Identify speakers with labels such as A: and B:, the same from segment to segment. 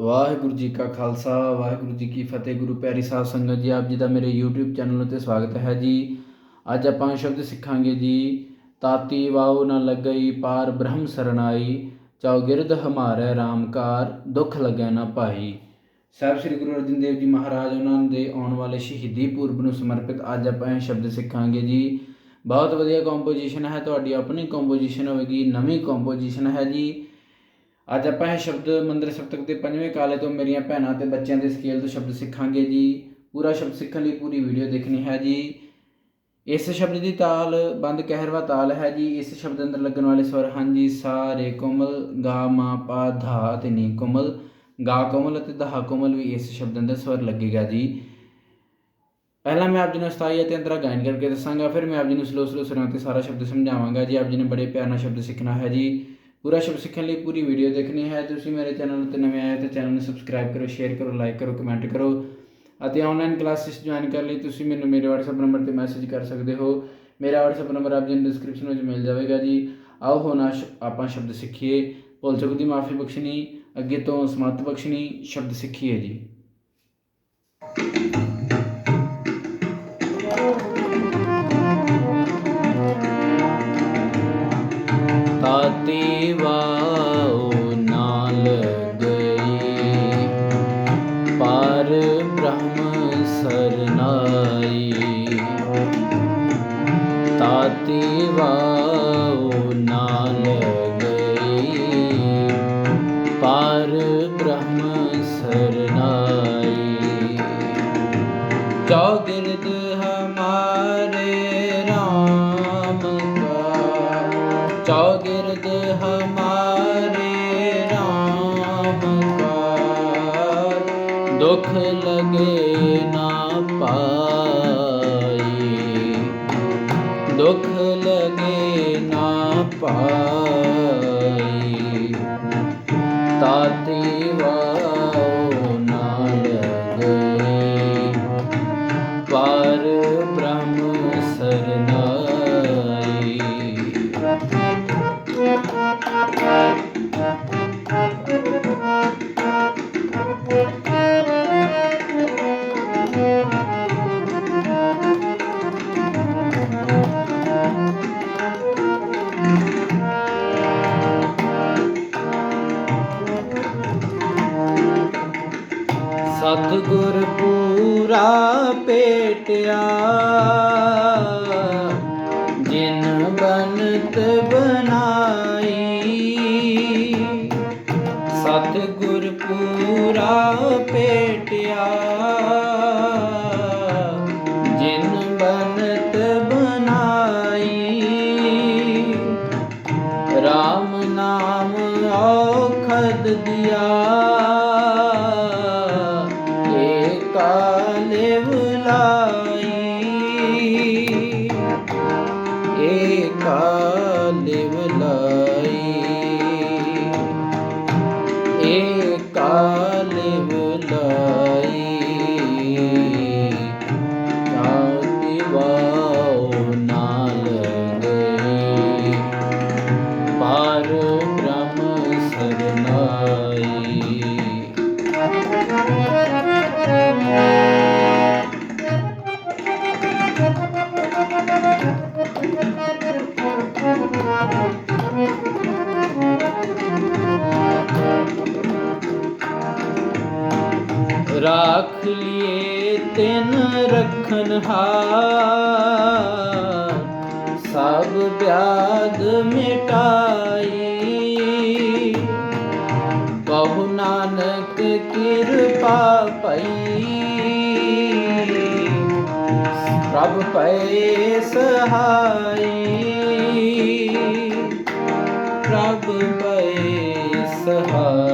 A: ਵਾਹਿਗੁਰੂ ਜੀ ਕਾ ਖਾਲਸਾ, ਵਾਹਿਗੁਰੂ ਜੀ ਕੀ ਫਤਿਹ। ਗੁਰੂ ਪਿਆਰੀ ਸਾਧ ਸੰਗਤ ਜੀ, ਆਪ ਜੀ ਦਾ ਮੇਰੇ YouTube ਚੈਨਲ ਉਤੇ ਸਵਾਗਤ ਹੈ ਜੀ। ਅੱਜ ਆਪਾਂ ਸ਼ਬਦ ਸਿੱਖਾਂਗੇ ਜੀ, ਤਾਤੀ ਵਾਉ ਨ ਲੱਗਈ ਪਾਰ ਬ੍ਰਹਮ ਸਰਣਾਈ ਚੌਗਿਰਦ ਹਮਾਰੇ ਰਾਮਕਾਰ ਦੁੱਖ ਲੱਗੈ ਨਾ ਭਾਈ ਸਾਹਿਬ ਸ੍ਰੀ ਗੁਰੂ ਅਰਜਨ ਦੇਵ ਜੀ ਮਹਾਰਾਜ, ਉਹਨਾਂ ਦੇ ਆਉਣ ਵਾਲੇ ਸ਼ਹੀਦੀ ਪੁਰਬ ਨੂੰ ਸਮਰਪਿਤ ਅੱਜ ਆਪਾਂ ਇਹ ਸ਼ਬਦ ਸਿੱਖਾਂਗੇ ਜੀ। ਬਹੁਤ ਵਧੀਆ ਕੰਪੋਜੀਸ਼ਨ ਹੈ, ਤੁਹਾਡੀ ਆਪਣੀ ਕੰਪੋਜੀਸ਼ਨ ਹੋਵੇਗੀ, ਨਵੀਂ ਕੰਪੋਜੀਸ਼ਨ ਹੈ ਜੀ। ਅੱਜ ਆਪਾਂ ਇਹ ਸ਼ਬਦ ਮੰਦਰ ਸਪਤਕ ਦੇ ਪੰਜਵੇਂ ਕਾਲੇ ਤੋਂ ਮੇਰੀਆਂ ਭੈਣਾਂ ਤੇ ਬੱਚਿਆਂ ਦੇ ਸਕੇਲ ਤੋਂ ਸ਼ਬਦ ਸਿੱਖਾਂਗੇ ਜੀ। ਪੂਰਾ ਸ਼ਬਦ ਸਿੱਖਣ ਲਈ ਪੂਰੀ ਵੀਡੀਓ ਦੇਖਣੀ ਹੈ ਜੀ। ਇਸ ਸ਼ਬਦ ਦੀ ਤਾਲ ਬੰਦ ਕਹਿਰਵਾ ਤਾਲ ਹੈ ਜੀ। ਇਸ ਸ਼ਬਦ ਅੰਦਰ ਲੱਗਣ ਵਾਲੇ ਸਵਰ ਹਨ ਜੀ, ਸਾਰੇ ਕੋਮਲ, ਗਾ, ਮਾ, ਪਾ, ਧਾ ਤੇ ਨੀ ਕੋਮਲ। ਗਾ ਕੋਮਲ ਅਤੇ ਧਾ ਕੋਮਲ ਵੀ ਇਸ ਸ਼ਬਦ ਅੰਦਰ ਸਵਰ ਲੱਗੇਗਾ ਜੀ। ਪਹਿਲਾਂ ਮੈਂ ਆਪ ਜੀ ਨੂੰ ਸਤਾਈ ਅਤੇ ਅੰਤਰਾ ਗਾਇਨ ਕਰਕੇ ਦੱਸਾਂਗਾ, ਫਿਰ ਮੈਂ ਆਪ ਜੀ ਨੂੰ ਸਲੋ ਸਲੋ ਸੁਰਾਂ ਤੇ ਸਾਰਾ ਸ਼ਬਦ ਸਮਝਾਵਾਂਗਾ ਜੀ। ਆਪ ਜੀ ਨੇ ਬੜੇ ਪਿਆਰ ਨਾਲ ਸ਼ਬਦ ਸਿੱਖਣਾ ਹੈ ਜੀ। ਪੂਰਾ ਸ਼ਬਦ ਸਿੱਖਣ ਲਈ ਪੂਰੀ ਵੀਡੀਓ ਦੇਖਣੀ ਹੈ। ਤੁਸੀਂ ਮੇਰੇ ਚੈਨਲ ਉੱਤੇ ਨਵੇਂ ਆਏ ਹੋ ਤਾਂ ਚੈਨਲ ਨੂੰ ਸਬਸਕ੍ਰਾਈਬ ਕਰੋ ਸ਼ੇਅਰ ਕਰੋ ਲਾਈਕ ਕਰੋ ਕਮੈਂਟ ਕਰੋ ਅਤੇ ਆਨਲਾਈਨ ਕਲਾਸਿਸ ਜੁਆਇਨ ਕਰਨ ਲਈ ਤੁਸੀਂ ਮੈਨੂੰ ਮੇਰੇ WhatsApp ਨੰਬਰ ਤੇ ਮੈਸੇਜ ਕਰ ਸਕਦੇ ਹੋ। ਮੇਰਾ WhatsApp ਨੰਬਰ ਆਪ ਜੀ ਨੂੰ ਡਿਸਕ੍ਰਿਪਸ਼ਨ ਵਿੱਚ ਮਿਲ ਜਾਵੇਗਾ ਜੀ। ਆਓ ਹੋਣਾ ਸ਼- ਆਪਾਂ ਸ਼ਬਦ ਸਿੱਖੀਏ। ਭੁੱਲ ਚੁੱਕ ਦੀ ਮਾਫੀ ਬਖਸ਼ਣੀ, ਅੱਗੇ ਤੋਂ ਸਮਤ ਬਖਸ਼ਣੀ, ਸ਼ਬਦ ਸਿੱਖੀਏ ਜੀ। ਬ੍ਰਹਮ ਸਰਨਾਈ ਤਾਤੀ ਵਾਉ ਨਾਲ ਗਈ ਪਰ ਬ੍ਰਹਮ ਸਰਨਾਈ ਚੌਗਿਰਦ ਹਮਾਰੇ ਰਾਮ ਕਾ ਚੌਗਿਰਦ ਹਮਾਰੇ ਰਾਮ ਦੁਖ ਲਗੇ ਨਾ ਪਾਈ ਦੁਖ ਲਗੇ ਨਾ ਪਾਈ ਤਾਤੀ ਵਾਉ ਨਾਲ ਗਈ ਪਰ ਸਤਿਗੁਰ ਪੂਰਾ ਪੇਟਿਆ। ਜਿਨ ਬਨਤ ਬਨਾਈ। ਸਤਿਗੁਰ ਪੂਰਾ ਪੇਟਿਆ। ਜਿਨ ਬਨਤ ਬਨਾਈ। ਏਕਾ ਲਿਵ ਲਾਈ ਚਾਤੀ ਰਾਖ ਲਿਏ ਤਿਨ ਰਖਨ ਹਾਰ। ਸਭ ਬਿਆਦ ਮਿਟਾਈ। ਕਹੂ ਨਾਨਕ ਕਿਰਪਾ ਪਈ। ਪ੍ਰਭ ਪਏ ਸਹਾਈ ਪ੍ਰਭ ਪਏ ਸਹਾਈ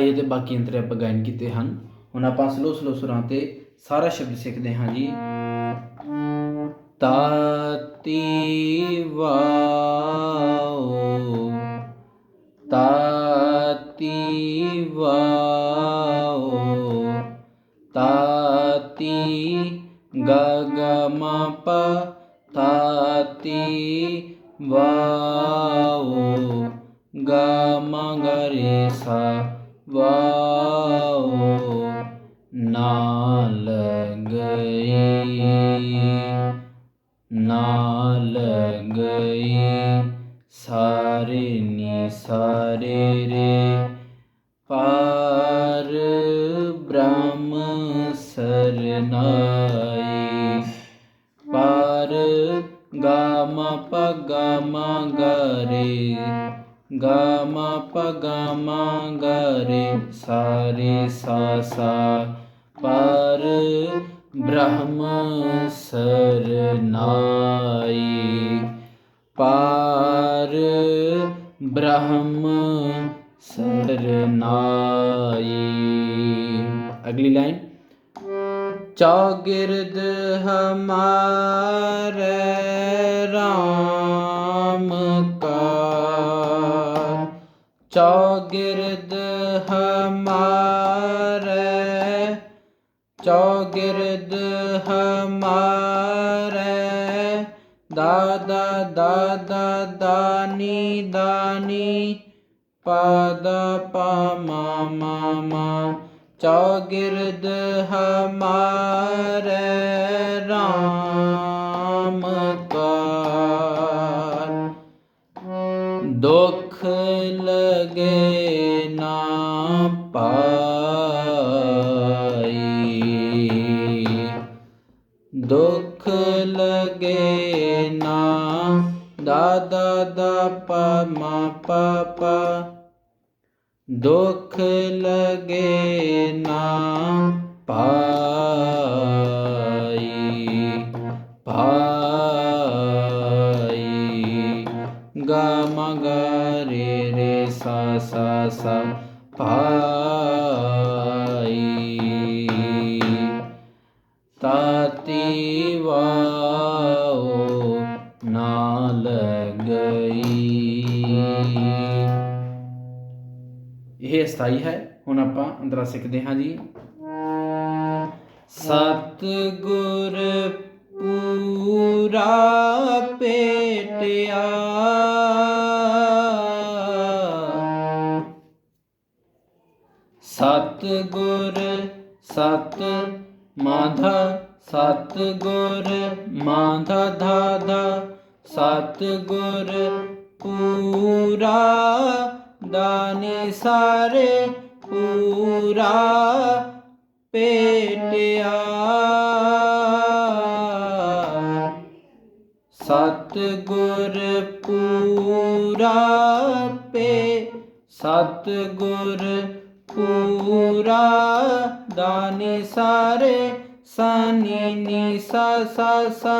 A: ਇਹ ਅਤੇ ਬਾਕੀ ਅੰਤਰੇ ਆਪਾਂ ਗਾਇਨ ਕੀਤੇ ਹਨ। ਹੁਣ ਆਪਾਂ ਸਲੋ ਸਲੋ ਸੁਰਾਂ ਤੇ ਸਾਰਾ ਸ਼ਬਦ ਸਿੱਖਦੇ ਹਾਂ ਜੀ। ਤਾਤੀ ਵਾਓ ਗਾਮ ਪਗਮ ਗਰੇ ਗਾਮ ਪਗਮ ਗਰੇ ਸਾਰੇ ਸਾ ਸਾ ਪਰ ਬ੍ਰਹਮ ਸਰਨਾਈ ਪਾਰ ਬ੍ਰਹਮ ਸਰਨਾਈ ਅਗਲੀ ਲਾਈਨ। ਚੌਗਿਰਦ ਹਮਾਰੇ RAM ਕਾ ਚੌਗਿਰਦ ਹਮਾਰੇ ਚੌਗਿਰਦ ਹਮਾਰੇ। ਦਾਦਾ ਦਾਦਾ, ਦਾਨੀ ਦਾਨੀ ਪਾ ਪਮਾ ਮਾ। ਚੌਗਿਰਦ ਹਮਾਰੇ RAM ਕਾ ਦੁਖ ਲਗੇ ਨਾ ਪਾਈ। ਦੁਖ ਲਗੇ ਨਾ ਦਾਦਾ ਦਾ ਪ ਮ ਪ ਪ। ਦੁਖ ਲਗੇ ਨਾ ਪਾਈ ਪਾਈ ਗਾ ਮ ਰੇ ਰੇ ਸਾ ਸਾ ਸਾ ਪਾਈ ਤਾਤੀ ਇਹ ਸਥਾਈ ਹੈ। ਹੁਣ ਆਪਾਂ ਅੰਦਰਾ ਸਿੱਖਦੇ ਹਾਂ ਜੀ। ਸਤ ਗੁਰ ਪੂਰਾ ਪੇਟਿਆ। ਸਤ ਗੁਰ ਸਤ ਮਾਧਾ ਸਤ ਗੁਰ ਮਾਧਾ ਧਾਧਾ ਸਤ ਗੁਰ ਪੂਰਾ ਦਾਨੀ ਸਾਰੇ ਪੂਰਾ ਪੇਟਿਆ ਸਤ ਗੁਰ ਪੂਰਾ ਪੇ ਸਤ ਗੁਰ ਪੂਰਾ ਦਾਨੀ ਸਾਰੇ ਸਾਨੀ ਨੀ ਸਾ ਸਾ ਸਾ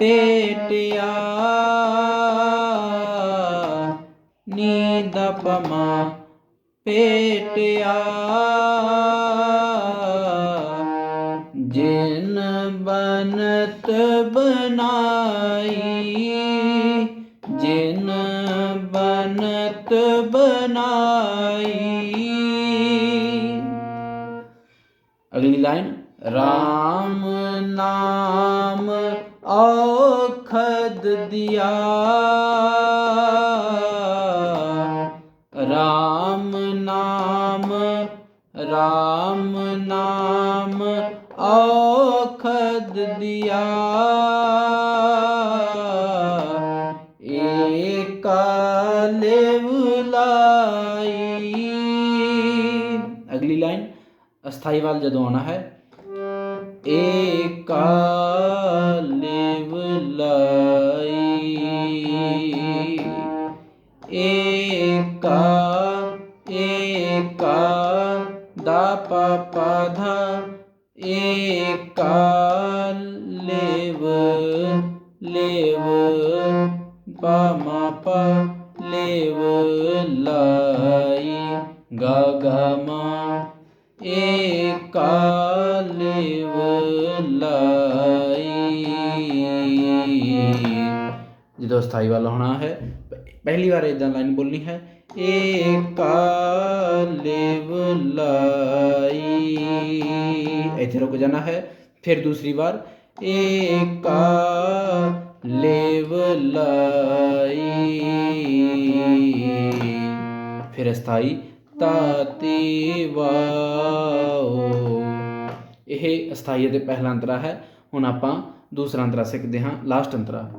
A: ਪੇਟਿਆ ਨੀ ਦਪਮਾ ਪੇਟਿਆ। ਜਿਨ ਬਨਤ ਬਨਾਈ, ਜਿਨ ਬਨਤ ਬਨਾਈ। ਅਗਲੀ ਲਾਈਨ RAM ਨਾਮ ਔਖਦ ਦਿਆ। ਏਕਾ ਲੇਵ ਲਾਈ ਅਗਲੀ ਲਾਈਨ ਅਸਥਾਈ ਵਾਲ ਜਦੋਂ ਆਉਣਾ ਹੈ ਏਕਾ ਲੇਵ ਲਾਈ ਏਕਾ ਏਕਾ ਦਾ ਪਾ ਪਾ ਧਾ ਏਕਾ ਲੇਵ ਲੇਵ ਪਾ ਮਾ ਪਾ ਲੇਵ ਲਾਈ। ਗਾ ਗਾ, ਮਾ ਏਕਾ ਲੇਵ ਲਾਈ। ਜਦੋਂ ਸਥਾਈ ਵਾਲਾ ਹੋਣਾ ਹੈ, ਪਹਿਲੀ ਵਾਰ ਇਦਾਂ ਲਾਈਨ ਬੋਲਣੀ ਹੈ। ਏ ਕਾ ਲੇਵ ਲਾਈ। ਇੱਥੇ ਰੁਕ ਜਾਣਾ ਹੈ, ਫਿਰ ਦੂਸਰੀ ਵਾਰ। ਏਕਾ ਲੇਵ ਲਾਈ। ਫਿਰ ਅਸਥਾਈ ਤਾਤੀ ਵਾਓ। ਇਹ ਅਸਥਾਈ ਅਤੇ ਪਹਿਲਾ ਅੰਤਰਾ ਹੈ। ਹੁਣ ਆਪਾਂ ਦੂਸਰਾ ਅੰਤਰਾ ਸਿੱਖਦੇ ਹਾਂ ਲਾਸਟ ਅੰਤਰਾ।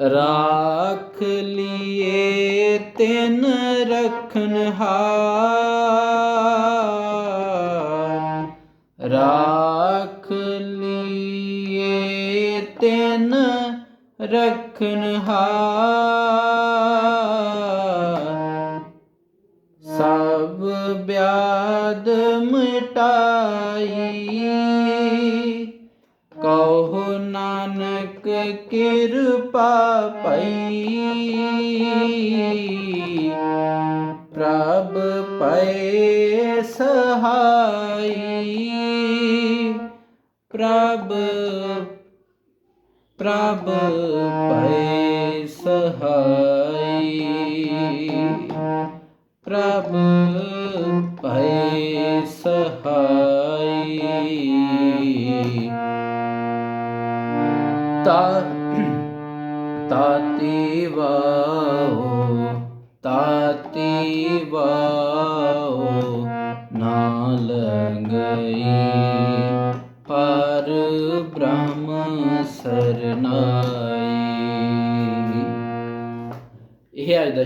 A: ਰਾਖ ਲਿਏ ਤਿੰਨ ਰਖਨ ਹਾਰ। ਰਾਖ ਰਖਨ ਸਭ ਬਿਆਦ ਮਿਟਾਈ। ਕਹੋ ਨਾਨਕ ਕਿਰਪਾ ਪਈ। ਪ੍ਰਭ ਪਈ ਪ੍ਰਭ ਪਏ ਸਹਾਈ ਪ੍ਰਭ ਭੈ ਸਹਾਈ ਤਾ ਤਾਤੀ ਵਾਓ ਤਾਤੀ ਵਾਓ।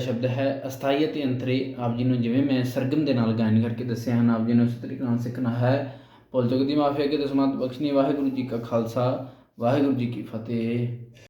A: ਸ਼ਬਦ ਹੈ, ਅਸਥਾਈ ਅਤੇ ਅੰਤਰੇ। ਆਪ ਜੀ ਨੂੰ ਜਿਵੇਂ ਮੈਂ ਸਰਗਮ ਦੇ ਨਾਲ ਗਾਇਨ ਕਰਕੇ ਦੱਸਿਆ ਹਨ, ਆਪ ਜੀ ਨੂੰ ਇਸ ਤਰੀਕੇ ਨਾਲ ਸਿੱਖਣਾ ਹੈ। ਭੁੱਲ ਚੁੱਕ ਦੀ ਮਾਫੀ ਅੱਗੇ ਦਸਮਾਤ ਬਖਸ਼ਣੀ ਵਾਹਿਗੁਰੂ ਜੀ ਕਾ ਖਾਲਸਾ, ਵਾਹਿਗੁਰੂ ਜੀ ਕੀ ਫਤਿਹ।